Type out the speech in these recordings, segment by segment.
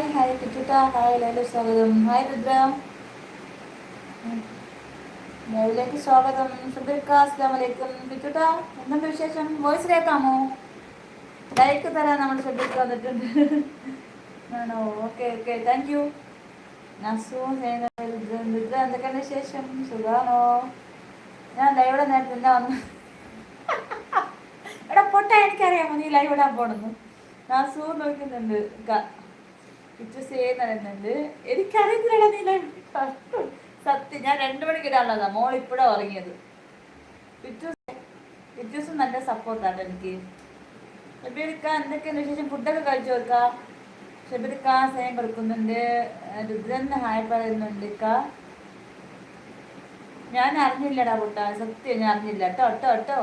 Hi hi കിച്ചുട്ട hi എല്ലാവരും സ്വാഗതം. Hi Rudra. ലൈവിലേക്ക് സ്വാഗതം. സുബിർക്ക അസ്ലാം വലൈക്കും കിച്ചുട്ട വിശേഷം? വോയിസ് കേൾക്കാമോ ലൈക്ക് തരാൻ നമ്മുടെ സുബിർക്ക വന്നിട്ടുണ്ട്. ആണോ? Okay okay thank you Nasu Rudra. എന്തൊക്കെയാണ് വിശേഷം? സുഖാണോ? ഞാൻ ലൈവിടെ നേരത്തെ എന്താ വന്നു. എടാ പൊട്ടാ എനിക്കറിയാമോ നീ ലൈവ് ഇടാൻ പോണെന്ന് നസൂർ നോക്കുന്നുണ്ട് പിറ്റു സേ നടന്നുണ്ട് എനിക്കറിയത്തില്ലടാ നീ ലൈവ് സത്യം ഞാൻ രണ്ടു മണിക്ക് ഇടാനുള്ളതാ. മോൾ ഇപ്പോഴാ ഉറങ്ങിയത്. പിറ്റൂസ് പിറ്റൂസും നല്ല സപ്പോർട്ടാണ് എനിക്ക്. ഷബീർക്ക എന്തൊക്കെയാണ് വിശേഷം? ഫുഡൊക്കെ കഴിച്ചു വെക്ക ഷബീർക്ക സ്നേഹം കൊടുക്കുന്നുണ്ട് രുദ്രൻ ഹായ് പറയുന്നുണ്ട് ഇക്ക. ഞാൻ അറിഞ്ഞില്ലടാ കുട്ട. സത്യം ഞാൻ അറിഞ്ഞില്ല. കേട്ടോ കേട്ടോ കേട്ടോ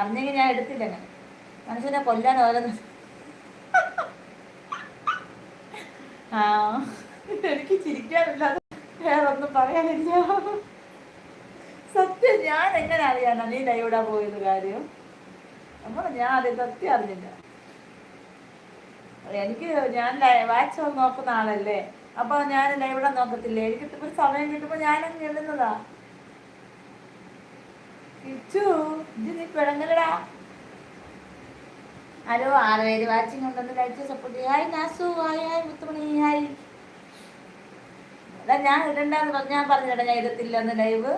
അറിഞ്ഞെങ്കിൽ ഞാൻ എടുത്തില്ല അങ്ങനെ മനുഷ്യനെ കൊല്ലാൻ ഓരോന്ന് എനിക്ക് ചിരിക്കാനില്ലാതെ വേറെ ഒന്നും പറയാനില്ല. സത്യം ഞാൻ എങ്ങനെ അറിയാനാ നീ ലൈവിടാ പോയത് കാര്യം? നമ്മൾ ഞാൻ അത് സത്യം അറിഞ്ഞില്ല. എനിക്ക് ഞാൻ വാക്സ് നോക്കുന്ന ആളല്ലേ? അപ്പൊ ഞാൻ ലൈവിടാൻ നോക്കത്തില്ലേ? എനിക്ക് ഒരു സമയം കിട്ടുമ്പോ ഞാനങ്ങ് എഴുതുന്നതാ. കിച്ചു ഇത് നീ പിഴങ്ങലടാ ഹലോ ആറ് പേര് വാച്ചിങ് ഉണ്ടെന്ന് കഴിച്ച് സപ്പോർട്ട് ചെയ്യും. ഹായ് നാസു ഹായ് ഹായ് മുത്തുമണി ഹായ്. അല്ല ഞാൻ ഇടണ്ടെന്ന് പറഞ്ഞ ഞാൻ പറഞ്ഞില്ല ഞാൻ ഇടത്തില്ല എന്ന് ലൈവ്.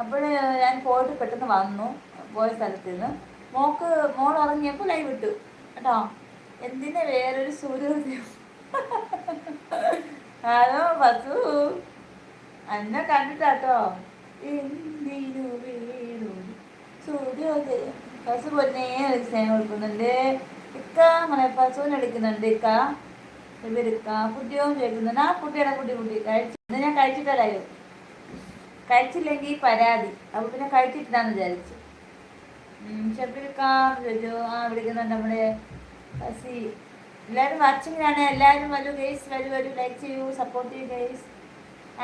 അപ്പോൾ ഞാൻ പോയിട്ട് പെട്ടെന്ന് വന്നു പോയ സ്ഥലത്ത് നിന്ന് മോക്ക് മോൾ ഇറങ്ങിയപ്പോൾ ലൈവ് ഇട്ടു. കേട്ടോ? എന്തിനാ വേറൊരു സൂര്യോദയം? ഹലോ ബസു എന്നെ കണ്ടിട്ടാട്ടോ? എന്തിനു വേണു? സൂര്യോദയം ബസ് പൊന്നെ സ്നേഹം കൊടുക്കുന്നുണ്ട്. ഇക്ക നമ്മളെ പശുവിനെ എടുക്കുന്നുണ്ട് ഇക്ക. ഇവരിക്ക കുട്ടിയും ചോദിക്കുന്നുണ്ട് ആ കുട്ടിയുടെ കുട്ടി കുട്ടി. കഴിച്ചു ഞാൻ കഴിച്ചിട്ടല്ലായോ കഴിച്ചില്ലെങ്കിൽ പരാതി. അപ്പൊ പിന്നെ കഴിച്ചിട്ടില്ലാന്ന് വിചാരിച്ചു. ഷബിരിക്കാം ചോദിച്ചു ആ വിളിക്കുന്നുണ്ട് നമ്മുടെ ഫസി. എല്ലാവരും വാച്ചിങ്ങിനാണ് എല്ലാവരും വരൂ ഗേസ് വരൂ വരൂ. ലൈക്ക് ചെയ്യൂ സപ്പോർട്ട് ചെയ്യൂ ഗേസ്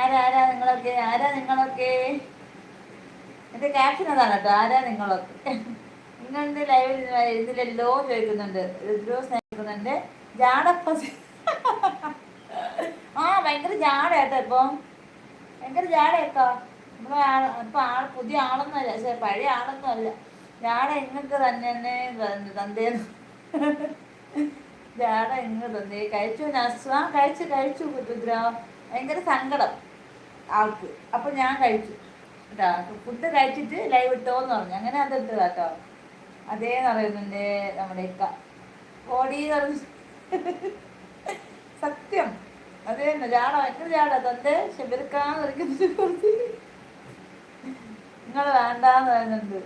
ആരാ ആരാ നിങ്ങളൊക്കെ? ആരാ നിങ്ങളൊക്കെ? എന്റെ ക്യാപ്ഷൻ അതാണ് കേട്ടോ. ആരാ നിങ്ങളൊക്കെ? നിങ്ങളുടെ ലൈവിൽ ഇതിലല്ലോ ചോദിക്കുന്നുണ്ട് രുദ്രോ സ്നേഹിക്കുന്നുണ്ട് ജാടപ്പ ആ ഭയങ്കര ജാടയാട്ടോ ഇപ്പം. ഭയങ്കര ജാടയൊക്കെ നമ്മളെ ആൾ ഇപ്പൊ ആൾ പുതിയ ആളൊന്നും അല്ല. പഴയ ആളൊന്നും അല്ല. ജാട ഇങ്ങക്ക് തന്നെ തന്നെ തന്തേന്ന് ജാട ഇങ്ങ് തന്നേ? കഴിച്ചു നസ്വ. കഴിച്ചു കഴിച്ചു രുദ്രോ ഭയങ്കര സങ്കടം ആൾക്ക്. അപ്പൊ ഞാൻ കഴിച്ചു. കേട്ടോ. ഫുഡ് കഴിച്ചിട്ട് ലൈവ് ഇട്ടോന്ന് പറഞ്ഞു. അങ്ങനെ അത് ഇട്ടു അതേന്ന് പറയുന്നുണ്ട് നമ്മുടെ ഇക്ക. ബോഡി സത്യം. അതേ തന്നെ. ജാട ഭയങ്കര ജാട. ശബരിക്കാന്ന് പറയുന്നത് കുറച്ച് നിങ്ങൾ വേണ്ടാന്ന് പറയുന്നുണ്ട്.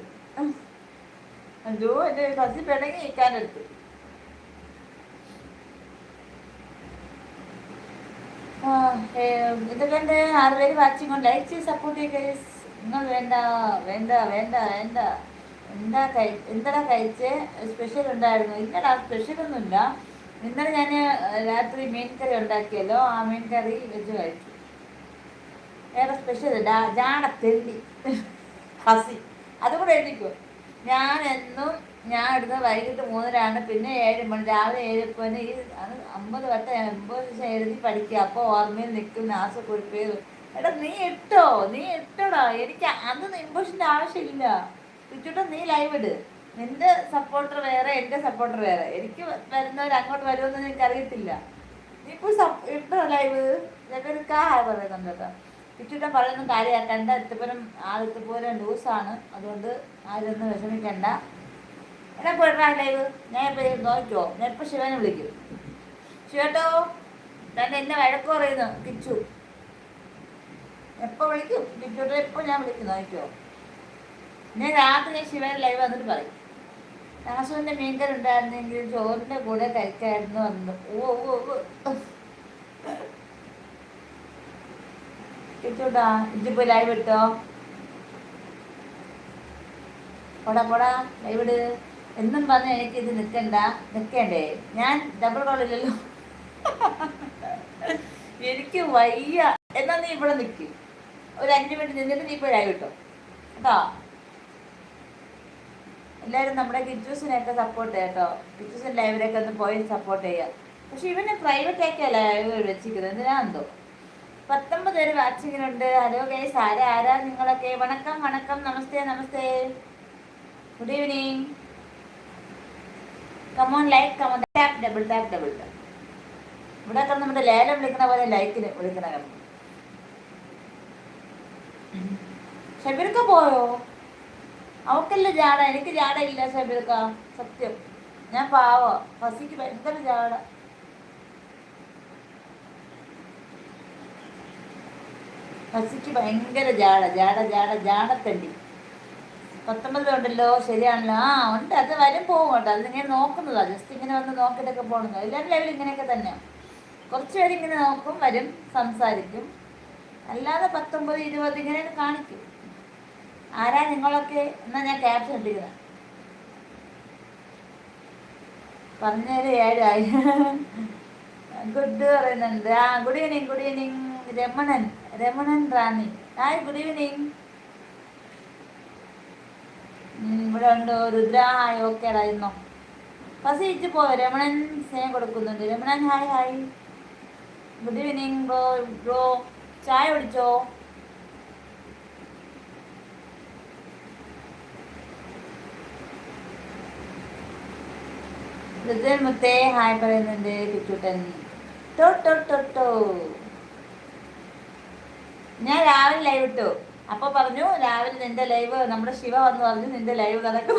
അയ്യോ എന്റെ കസി പിണങ്ങി നിൽക്കാനെടുത്ത് ഇതൊക്കെ ഉണ്ട് ആറ് വാച്ചിങ് കൊണ്ട് ലൈക്ക് ചെയ്ത് സപ്പോർട്ട് ചെയ്യുക നിങ്ങൾ വേണ്ട വേണ്ട വേണ്ട വേണ്ട. എന്താ കഴി എന്താടാ കഴിച്ച്? സ്പെഷ്യൽ ഉണ്ടായിരുന്നു. ഇല്ലടാ സ്പെഷ്യൽ ഒന്നുമില്ല. ഇന്നലെ ഞാൻ രാത്രി മീൻ കറി ഉണ്ടാക്കിയല്ലോ. ആ മീൻ കറി വെച്ച് കഴിച്ചു. വേറെ സ്പെഷ്യൽ ജാട തെണ്ടി. ഹസി. അതുകൂടെ എഴുതിക്കോ. ഞാൻ എന്നും ഞാൻ ഇടുന്നത് വൈകിട്ട് മൂന്നരാണ് പിന്നെ ഏഴ് മണി രാവിലെ ഏഴ് മണി. ഈ അത് അമ്പത് വട്ടം എൺപത് ദിവസം എഴുതി പഠിക്കുക. അപ്പോൾ ഓർമ്മയിൽ നിൽക്കും നാസക്കുറിപ്പ് എടാ നീ ഇട്ടോ? നീ ഇട്ടോടാ. എനിക്ക് അന്ന് ഇമ്പോഷന്റെ ആവശ്യമില്ല. ചുറ്റും നീ ലൈവ് ഇട്. നിന്റെ സപ്പോർട്ടർ വേറെ എന്റെ സപ്പോർട്ടർ വേറെ. എനിക്ക് വരുന്നവർ അങ്ങോട്ട് വരുമെന്ന് എനിക്ക് അറിയത്തില്ല നീ ഇപ്പോൾ ഇട്ടോ ലൈവ് ഞങ്ങൾക്ക് പറയുന്നുണ്ട് കേട്ടോ. ചുറ്റും പറയുന്ന കാര്യമാക്കണ്ട എത്തിപ്പുരം ആളിത്തിപ്പുരം ലൂസാണ് അതുകൊണ്ട് ആരൊന്നും വിഷമിക്കണ്ട. എന്നെ പോയിട്ടാ ലൈവ് ഞാൻ ഇപ്പം നോക്കിയോ ഞാൻ ഇപ്പം ശിവനെ വിളിക്കും. ശിവട്ടോ ഞാൻ എന്നെ വഴക്ക് പറയുന്നു. കിച്ചു. എപ്പോ വിളിക്കും? കിച്ചോട്ടെ എപ്പോൾ ഞാൻ വിളിക്കും. നോക്കിയോ ഞാൻ രാത്രി ശിവൻ ലൈവ് വന്നിട്ട് പറയും. രാസുവിന്റെ മീൻകറി ഉണ്ടായിരുന്നെങ്കിൽ ചോറിന്റെ കൂടെ കഴിക്കായിരുന്നു വന്നു ഓ ഓ ഓ. കിച്ചൂട്ടാ ഇതിപ്പോ ലൈവ് ഇട്ടോ? പോടാ പോടാ ലൈവ് ഇട്. എന്നും പറഞ്ഞ എനിക്ക് ഇത് നിൽക്കണ്ട നിൽക്കണ്ടേ ഞാൻ ഡബിൾ കോളില്ലല്ലോ എനിക്ക് വയ്യ. എന്നാ നീ ഇവിടെ നിൽക്കും ഒരു അഞ്ച് മിനിറ്റ് നിന്നിട്ട് നീ ഇപ്പോൾ ലൈവ് ഇട്ടോ. കേട്ടോ? എല്ലാവരും നമ്മുടെ കിച്ചൂസിനെയൊക്കെ സപ്പോർട്ട് ചെയ്യാം കേട്ടോ. ഗിജുസിന്റെ ലൈവിലേക്ക് ഒന്ന് പോയി സപ്പോർട്ട് ചെയ്യാം. പക്ഷെ ഇവന് പ്രൈവറ്റ് ലൈവ് വെച്ചിരിക്കുന്നത്? എന്തിനാണെന്തോ പത്തൊമ്പത് പേര് വാച്ചിങ്ങിനുണ്ട് ഹലോ ഗൈസ് ആരാ ആരാ? നിങ്ങളൊക്കെ വണക്കം വണക്കം. നമസ്തേ നമസ്തേ. Good evening come on like come on tap double tap double tap ഇവിടെ ഒക്കെ നമ്മുടെ ലേലം വിളിക്കുന്ന പോലെ ലൈക്കിന് വിളിക്കുന്ന കാരണം ഷബീർക്ക പോയോ? അവക്കല്ല ജാട. എനിക്ക് ജാട ഇല്ല ഷബീർക്ക സത്യം. ഞാൻ പാവ. ഫസിക്ക് ഭയങ്കര ജാട? ഫസിക്ക് ഭയങ്കര ജാട. ജാട ജാട ജാടത്തണ്ടി. പത്തൊമ്പതിലുണ്ടല്ലോ ശരിയാണല്ലോ. ആ ഉണ്ട്. അത് വരും പോകും കേട്ടോ. അതിങ്ങനെ നോക്കുന്നതാ. ജസ്റ്റ് ഇങ്ങനെ വന്ന് നോക്കിയിട്ടൊക്കെ പോകണമെന്ന് എല്ലാവരും ലെവലും ഇങ്ങനെയൊക്കെ തന്നെയാണ് കുറച്ച് പേര് ഇങ്ങനെ നോക്കും വരും സംസാരിക്കും. അല്ലാതെ പത്തൊമ്പത് ഇരുപത് ഇങ്ങനെയൊക്കെ കാണിക്കും. ആരാ നിങ്ങളൊക്കെ? എന്നാ ഞാൻ ക്യാപ്ഷൻ ഇട്ടിരിക്കുന്നത് പറഞ്ഞാൽ ഏഴായി. ഗുഡ് പറയുന്നുണ്ട്. ആ good evening good evening Ramanan Ramanan Rani hi good evening ഇവിടെ ഉണ്ട്. രുദ്ര ഹായ് ഓക്കെ ആയിരുന്നോ പസിച്ച് പോയോ രമണൻ സ്നേഹം കൊടുക്കുന്നുണ്ട്. Ramanan hi hi good evening bro bro ചായ കുടിച്ചോ? ഋതുൽ മുത്തേ ഹായ് പറയുന്നുണ്ട് ടോ ടോ ടോ ഞാൻ രാവിലെ ലൈവ് ഇട്ടു. അപ്പൊ പറഞ്ഞു രാവിലെ നിന്റെ ലൈവ് നമ്മുടെ ശിവ വന്ന് പറഞ്ഞു നിന്റെ ലൈവ് നടക്കും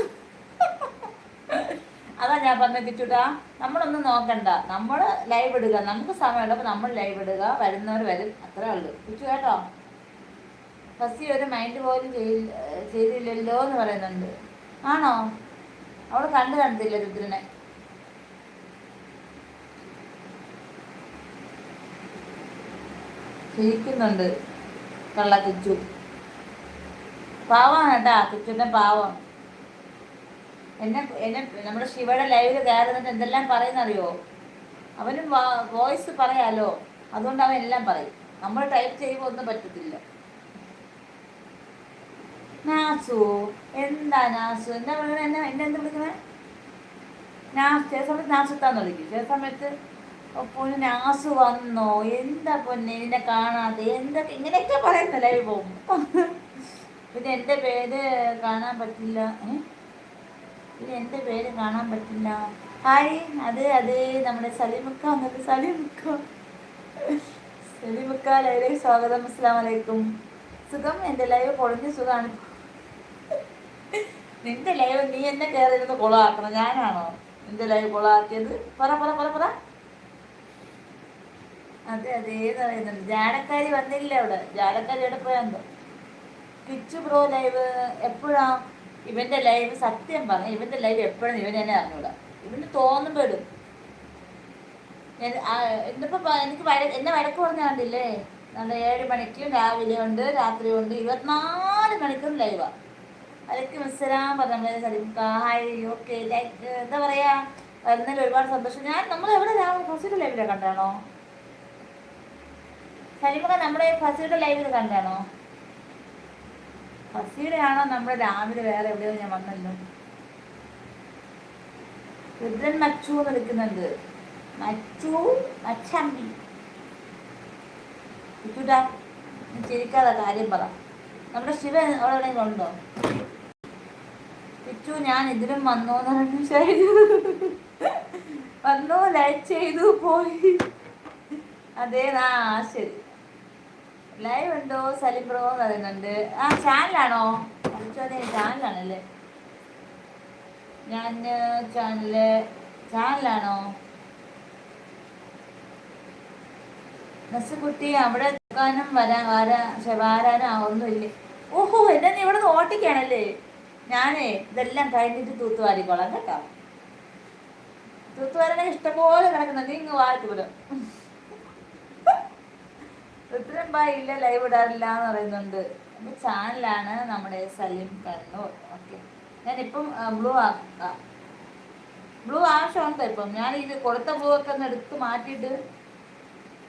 അതാ ഞാൻ പറഞ്ഞ കിച്ചുട്ടാ നമ്മളൊന്നും നോക്കണ്ട. നമ്മൾ ലൈവ് ഇടുക. നമുക്ക് സമയമുള്ളപ്പോൾ നമ്മൾ ലൈവ് ഇടുക. വരുന്നവർ വരും. അത്രേ ഉള്ളൂ. കിച്ചു കേട്ടോ? ഫസ്റ്റ് ഒരു മൈൻഡ് പോലും ചെയ്തില്ലല്ലോ എന്ന് പറയുന്നുണ്ട്. ആണോ? അവൾ കണ്ടു കണ്ടില്ല രുദ്രനെ. ചിരിക്കുന്നുണ്ട് കള്ള കിച്ചു. പാവമാണ് കേട്ടാ കിച്ചുന്റെ പാവം. എന്നെ എന്നെ നമ്മുടെ ശിവയുടെ ലൈവിൽ കയറുന്നിട്ട് എന്തെല്ലാം പറയുന്നറിയോ? അവനും വോയിസ് പറയാലോ? അതുകൊണ്ട് അവൻ എല്ലാം പറയും. നമ്മൾ ടൈപ്പ് ചെയ്യുമ്പോൾ ഒന്നും പറ്റത്തില്ല. നാസു എന്താ നാസു? എന്താ പറയുന്നത് എന്നെ എന്നെ എന്താ വിളിക്കണേ? നാസ് ചില സമയത്ത് നാസുത്താന്ന് വിളിക്കും ചില സമയത്ത് പൊന്നു നാസ് വന്നോ? എന്താ പൊന്നെ ഇതിനെ കാണാതെ? എന്തൊക്കെ? ഇങ്ങനെയൊക്കെ പറയുന്ന ലൈവ് പോകും പിന്നെ എന്റെ പേര് കാണാൻ പറ്റില്ല. പിന്നെ എന്റെ പേര് കാണാൻ പറ്റില്ല. ഹായ്. അത് അത് നമ്മുടെ സലിമുക്ക വന്നത്. സലിമുക്ക. സലിമുക്ക ലൈവിലേക്ക് സ്വാഗതം. അസ്സാം വലൈക്കും സുഖം? എന്റെ ലൈവ് പൊളിഞ്ഞ സുഖമാണ് നിന്റെ ലൈവ് നീ എന്നെ കയറിയിരുന്ന് കൊളാക്കണം. ഞാനാണോ നിന്റെ ലൈവ് കൊളാക്കിയത്? പറ പറ പറ പറ. അതെ അതെ ഏത് പറയുന്നുണ്ട് ജാടക്കാരി വന്നില്ല അവിടെ. ജാടക്കാരി എവിടെ പോയാന്തോ പിച്ചു ബ്രോ ലൈവ് എപ്പോഴാ? ഇവന്റെ ലൈവ് സത്യം പറഞ്ഞു ഇവന്റെ ലൈവ് എപ്പോഴും ഇവൻ തന്നെ അറിഞ്ഞൂടാ. ഇവന് തോന്നുമ്പോ ഇടും. എന്നിപ്പോ എനിക്ക് എന്നെ വഴക്ക് പറഞ്ഞ കണ്ടില്ലേ? നല്ല ഏഴ് മണിക്കും രാവിലെ ഉണ്ട് രാത്രി ഉണ്ട് ഇരുപത്തിനാല് മണിക്കൂർ ലൈവാ അതൊക്കെ മിസ്സലാം പറഞ്ഞു സലിംക്ക ഹായ് ഓക്കെ ലൈക്ക് എന്താ പറയാ? വരുന്നതിൽ ഒരുപാട് സന്തോഷം. ഞാൻ നമ്മൾ എവിടെ രാവിലെ ഹോസ്പിറ്റൽ ലൈവിലെ കണ്ടാണോ സലിമക്ക നമ്മുടെ ഫസിയുടെ ലൈവിൽ കണ്ടാണോ? ഫസീയുടെ ആണോ നമ്മുടെ രാവിലെ വേറെ എവിടെയോ ഞാൻ വന്നല്ലോ. രുദ്രൻ മച്ചു എന്ന് വിളിക്കുന്നുണ്ട്. മച്ചു മച്ചമ്പി ഇട്ടുടാ ചിരിക്കാതെ കാര്യം പറ. നമ്മുടെ ശിവൻ അവിടെ ഉണ്ടോ? പിച്ചു ഞാൻ ഇതിലും വന്നു എന്ന് പറഞ്ഞു ശരി വന്നു ലൈറ്റ് ചെയ്തു പോയി. അതേ ആ ശരി. ലൈവ് ഉണ്ടോ? സലിം എന്ന് പറയുന്നുണ്ട്. ആ ചാനലാണോ? ചാനലാണല്ലേ? ഞാൻ ചാനൽ ചാനലാണോ? നസുകുട്ടി അവിടെ നോക്കാനും വരാൻ വരാ വരാനും ഒന്നുമില്ലേ. ഓഹോ എന്നെ നീ ഇവിടെ ഓട്ടിക്കാണല്ലേ? ഞാനേ ഇതെല്ലാം കഴിഞ്ഞിട്ട് തൂത്തുവാരിക്കോളാം കേട്ടോ. തൂത്തുവാരനെ ഇഷ്ടംപോലെ കിടക്കുന്നത് നീ ഇങ്ങ് വാഴ്ത്തു പോലും ഋതുരൻ ഇല്ല ലൈവ് ഇടാറില്ല എന്ന് പറയുന്നുണ്ട്. എന്റെ ചാനലാണ് നമ്മുടെ സലീം കണ്ണൂർ. ഓക്കെ ഞാനിപ്പം ബ്ലൂ ആക്കാം ബ്ലൂ ആവശ്യമുണ്ട് ഇപ്പം. ഞാൻ ഇത് കൊടുത്ത ബ്ലൂ ഒക്കെ ഒന്ന് എടുത്ത് മാറ്റിയിട്ട്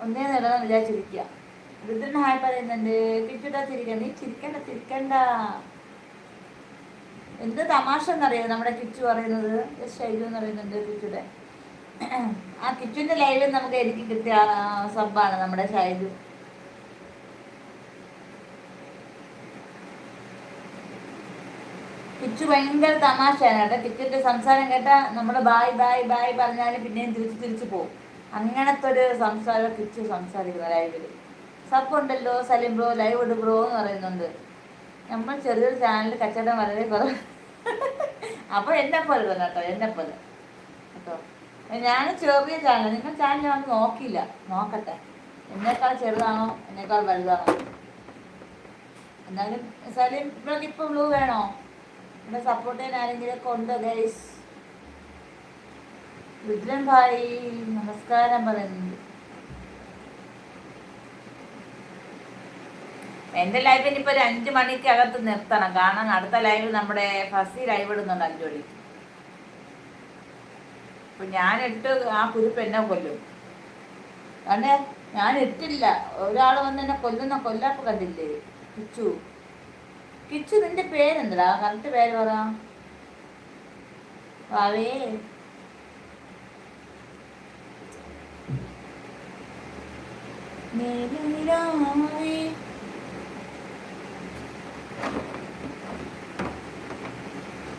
ഒന്നേ നേരം വിചാരിച്ചിരിക്കുക ഋതുരൻ ഹായ് പറയുന്നുണ്ട്. കിച്ചുട്ടാ ചിരിക്കണ്ട. നീ ചിരിക്കണ്ട ചിരിക്കണ്ട. എന്ത് തമാശ എന്നറിയോ നമ്മുടെ കിച്ചു പറയുന്നത്? ശൈലു എന്ന് പറയുന്നുണ്ട് കിച്ചുടെ. ആ കിച്ചന്റെ ലൈവിൽ നമുക്ക് എനിക്ക് കിട്ടിയ സബ്ബാണ് നമ്മുടെ ഷൈജു കിച്ചു ഭയങ്കര തമാശയാണ് കേട്ടോ. കിച്ചുന്റെ സംസാരം കേട്ടാ നമ്മൾ ബായ് ബായ് ബായ് പറഞ്ഞാലും പിന്നെയും തിരിച്ച് തിരിച്ചു പോകും അങ്ങനത്തെ ഒരു സംസാരം കിച്ചു സംസാരിക്കുന്ന ലൈവിൽ സപ്പുണ്ടല്ലോ സലിം ബ്രോ ലൈവ് ഇട് ബ്രോ എന്ന് പറയുന്നുണ്ട്. നമ്മൾ ചെറിയൊരു ചാനലിൽ കച്ചവടം വളരെ കുറവ്. അപ്പോൾ എന്നെ പോലെ തന്നെ കേട്ടോ എന്നെ പോലെ. കേട്ടോ. ഞാൻ ചെറിയ ചാനൽ നിങ്ങൾ ചാനൽ ഞാൻ നോക്കിയില്ല. നോക്കട്ടെ. എന്നേക്കാൾ ചെറുതാണോ എന്നേക്കാൾ വലുതാണോ? എന്നാലും സലിം ബ്രോക്ക് ഇപ്പം ബ്ലൂ വേണോ? ഇവിടെ സപ്പോർട്ട് ചെയ്യാൻ ആരെങ്കിലും കൊണ്ട് ഗൈസ് രുദ്രൻ ഭായി നമസ്കാരം പറയുന്നുണ്ട്. എന്റെ ലൈവ് ഇനിയിപ്പോ ഒരു അഞ്ചു മണിക്ക് അകത്ത് നിർത്തണം. കാരണം അടുത്ത ലൈവ് നമ്മുടെ ഫസി ലൈവ് ഇടുന്നുണ്ട് അഞ്ചു മണിക്ക് അപ്പൊ ഞാൻ ഇട്ട് ആ കുരുപ്പ് എന്നെ കൊല്ലും. കണ്ടേ ഞാൻ ഇട്ടില്ല. ഒരാൾ വന്ന് എന്നെ കൊല്ലുന്ന കൊല്ലാപ്പ് കണ്ടില്ലേ? കിച്ചു കിച്ചു നിന്റെ പേരെന്താ? കറക്റ്റ് പേര് പറ. വാവേ. നീലാവേ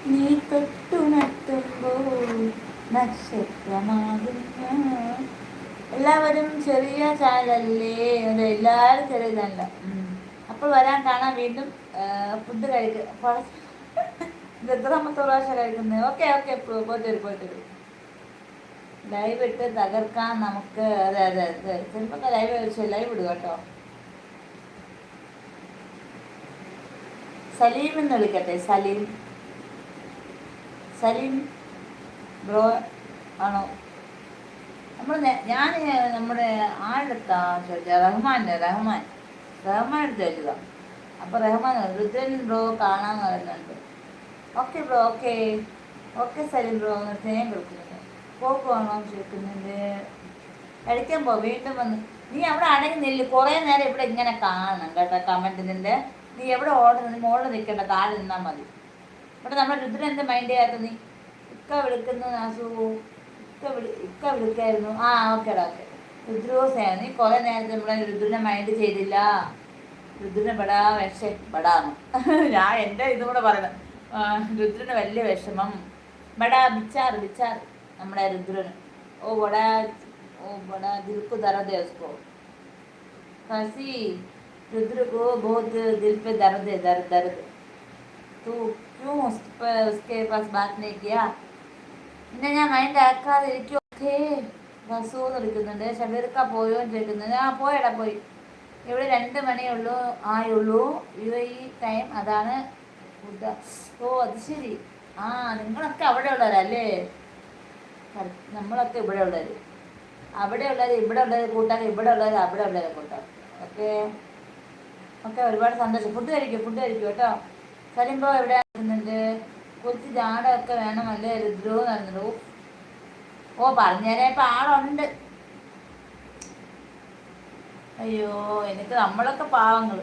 നീ തൊട്ടുണർത്തുമ്പോൾ നക്ഷത്രമാകുന്ന. എല്ലാവരും ചെറിയ ചാനലല്ലേ അതെ എല്ലാവരും ചെറിയ ചാനല. അപ്പോൾ വരാൻ കാണാൻ വീണ്ടും ഫുഡ് കഴിക്കുക ഇത് എത്രാമത്തെ പ്രാവശ്യം കഴിക്കുന്നത്? ഓക്കെ ഓക്കെ പോയിട്ട് വരും പോയിട്ട് വരും. ലൈവ് ഇട്ട് തകർക്കാൻ നമുക്ക് അതെ അതെ അതെ. ചിലപ്പോൾ ലൈവ് ചോദിച്ചു ലൈവ് ഇടുക കേട്ടോ. സലീം എന്ന് വിളിക്കട്ടെ സലീം. സലീം ബ്രോ ആണോ? നമ്മൾ ഞാൻ നമ്മുടെ ആഴെടുത്താ ചോദിച്ചാൽ റഹ്മാന്റെ റഹ്മാൻ. റഹ്മാൻ എടുത്ത് ചോദിച്ചതാണ് അപ്പോൾ റഹ്മാൻ രുദ്രൻ ബ്രോ കാണാൻ പറയുന്നുണ്ട് okay bro okay. Okay Saleem bro സ്നേഹം കൊടുക്കുന്നുണ്ട്. പോകുവാണോ ചോദിക്കുന്നുണ്ട്. കഴിക്കാൻ പോ വീണ്ടും വന്ന്. നീ അവിടെ അടങ്ങി നില്ല്. കുറേ നേരം ഇവിടെ ഇങ്ങനെ കാണണം കേട്ടോ കമന്റ് നീ എവിടെ ഓടുന്നത് മോളിൽ നിൽക്കേണ്ട താഴെ നിന്നാൽ മതി. ഇവിടെ നമ്മുടെ രുദ്രൻ എന്ത് മൈൻഡ് ചെയ്യാത്ത നീ? ഇക്ക വിളിക്കുന്നു നാസു. ഇക്ക വിളി ഇക്ക വിളിക്കായിരുന്നു. ആ ഓക്കേടാ ഓക്കെ. രുദ്രോസയാണ്. ഈ കുറെ നേരത്തെ നമ്മളെ രുദ്രനെ മൈൻഡ് ചെയ്തില്ല. രുദ്രനെ പെടാ വിഷ പെടാന്ന് ഞാൻ എന്റെ ഇതും കൂടെ പറയുന്നത്. രുദ്രന് വലിയ വിഷമം. ബടാ ബിച്ചാർ ബിച്ചാർ നമ്മുടെ രുദ്രന്. ഓ ബടാ ഓ ബടാ ദിൽപ്പ് ദർദ് ഹസി രുദ്ര കോ ദിൽപ്പ് ദിൽ there Dard Tu Q pass Baat നീ പിന്നെ ഞാൻ മൈൻഡ് ആക്കാതെ ഇരിക്കും ഓക്കേ എന്ന് വിളിക്കുന്നുണ്ട്. ഷബീർക്ക പോയോ എന്ന് ചോദിക്കുന്നുണ്ട്. ആ പോയടാ പോയി. ഇവിടെ രണ്ട് മണിയുള്ളൂ ആയുള്ളൂ. യു ഈ ടൈം അതാണ് ഓ അത് ശരി. ആ നിങ്ങളൊക്കെ അവിടെ ഉള്ളവരല്ലേ? നമ്മളൊക്കെ ഇവിടെ ഉള്ളവർ അവിടെ ഉള്ളവർ ഇവിടെ ഉള്ളവർ കൂട്ടാൻ ഇവിടെ ഉള്ളവർ അവിടെ ഉള്ളവരെ കൂട്ടാൻ. ഓക്കെ? ഓക്കെ ഒരുപാട് സന്തോഷം. ഫുഡ് കഴിക്കും ഫുഡ് കഴിക്കും കേട്ടോ. സലിംബോ എവിടെ നിൽക്കുന്നുണ്ട്? കുറച്ച് ജാടൊക്കെ വേണമല്ലേ രുദ്രവും നടന്നത് ഓ പറഞ്ഞേരാ ഇപ്പം ആളുണ്ട്. അയ്യോ എനിക്ക് നമ്മളൊക്കെ പാവങ്ങൾ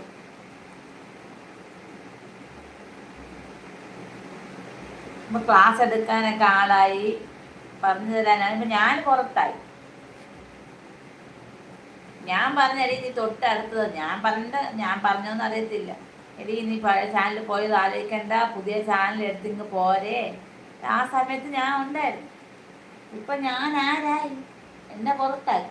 ഇപ്പൊ ക്ലാസ് എടുക്കാനൊക്കെ ആളായി. പറഞ്ഞു തരാനാണ് ഇപ്പം ഞാൻ പുറത്തായി. ഞാൻ പറഞ്ഞ എടീ നീ തൊട്ടടുത്തത് ഞാൻ പറഞ്ഞ ഞാൻ പറഞ്ഞോന്ന് അറിയത്തില്ല. എടി നീ പഴയ ചാനലിൽ പോയത് ആലോചിക്കണ്ട. പുതിയ ചാനൽ എടുത്തിങ്ങ് പോരെ. ആ സമയത്ത് ഞാൻ ഉണ്ടായിരുന്നു. ഇപ്പൊ ഞാൻ ആരായി? എന്നെ പുറത്തായി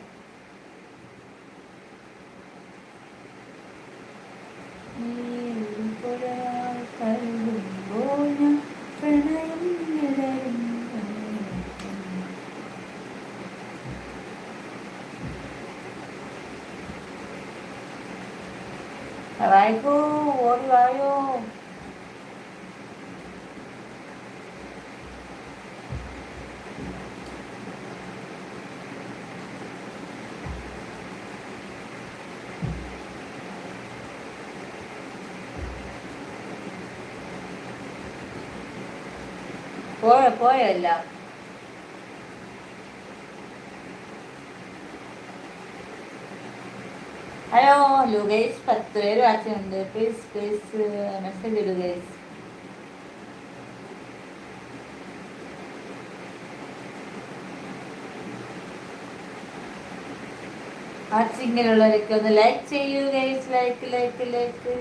റായിക്കോ ഓടി വായോ പോയല്ല ഹലോ ഹലോ പത്ത് പേര് വാച്ചുണ്ട് പ്ലീസ് പ്ലീസ് മെസ്സേജ് ഇടൂ ഗൈസ് ആർച്ചിങ്ങനെയുള്ളവരൊക്കെ ഒന്ന് ലൈക്ക് ചെയ്യൂ ഗൈസ് ലൈക്ക് ലൈക്ക് ലൈക്ക്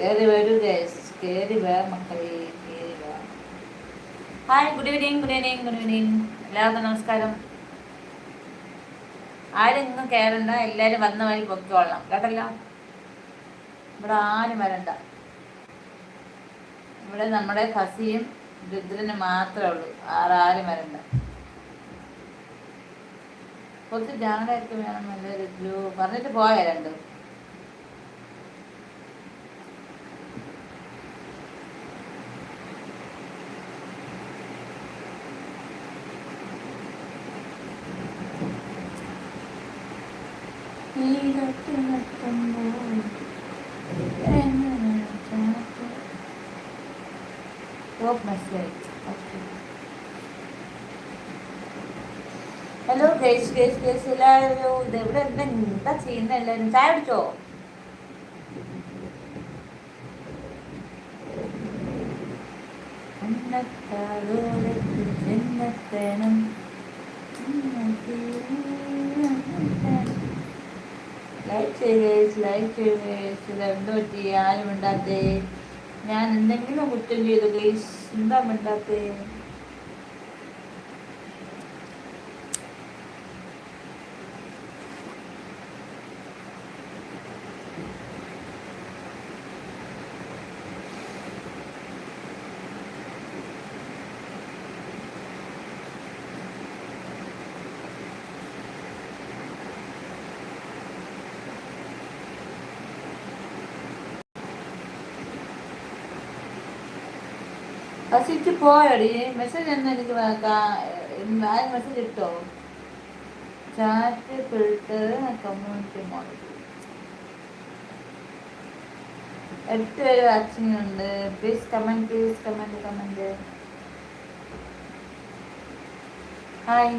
കയറി വരൂ കയറി മക്കളെ കയറി വാ. Hi good evening good evening good evening എല്ലാവർക്കും നമസ്കാരം. ആരും ഇന്നും കയറണ്ട എല്ലാവരും വന്ന വഴി പൊക്കോളാം കേട്ടല്ലോ? ഇവിടെ ആരും വരണ്ട. ഇവിടെ നമ്മുടെ ഫസിയും രുദ്രനും മാത്രമേ ഉള്ളൂ. ആറാരും വരണ്ട. കുറച്ച് ജാടയൊക്കെ വേണം. നല്ല രുദ്രു? പറഞ്ഞിട്ട് പോയാ രണ്ടും? ഹലോ ഗേസ് ഗേസ് ഗേസ് എല്ലാവരും. ഇത് എവിടെ എന്താ എന്താ ചെയ്യുന്ന എല്ലാവരും? ചായ കുടിച്ചോ? ചെന്നെത്തണം. ലൈക്ക് ചെയ്യുക ലൈക്ക് ചെയ്യുക ഇതെന്ത് പറ്റി? ആരും മിണ്ടാത്തേ? ഞാൻ എന്തെങ്കിലും കുറ്റം ചെയ്തു ഗൈസ് എന്താ മിണ്ടാത്തേ ബസ്സിട്ട് പോയോടി. മെസ്സേജ് ഒന്നും എനിക്ക് ആരും മെസ്സേജ് ഇട്ടോ? ചാറ്റ് ഫിൽറ്റർ കമ്മ്യൂണിറ്റി മോഡൽ എട്ട് പേര് വാച്ചിങ് ഉണ്ട്. Please comment please comment comment hi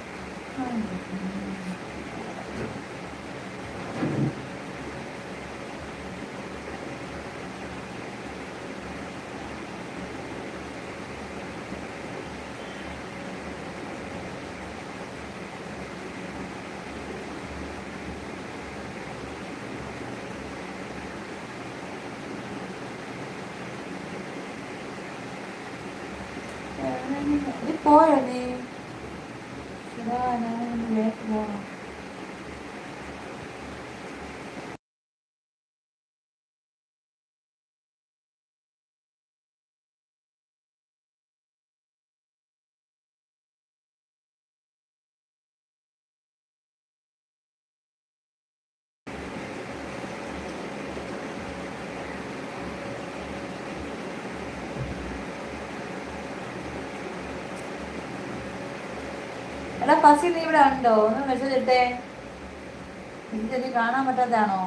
ഇത് പോയോ നീ ഇതാ ഞാൻ ലേക്ക് പോകണം എടാ ഫസി നീ ഇവിടെ ഉണ്ടോ ഒന്ന് മെസ്സേജ് ഇട്ടേ. എനിക്ക് കാണാൻ പറ്റാത്തതാണോ?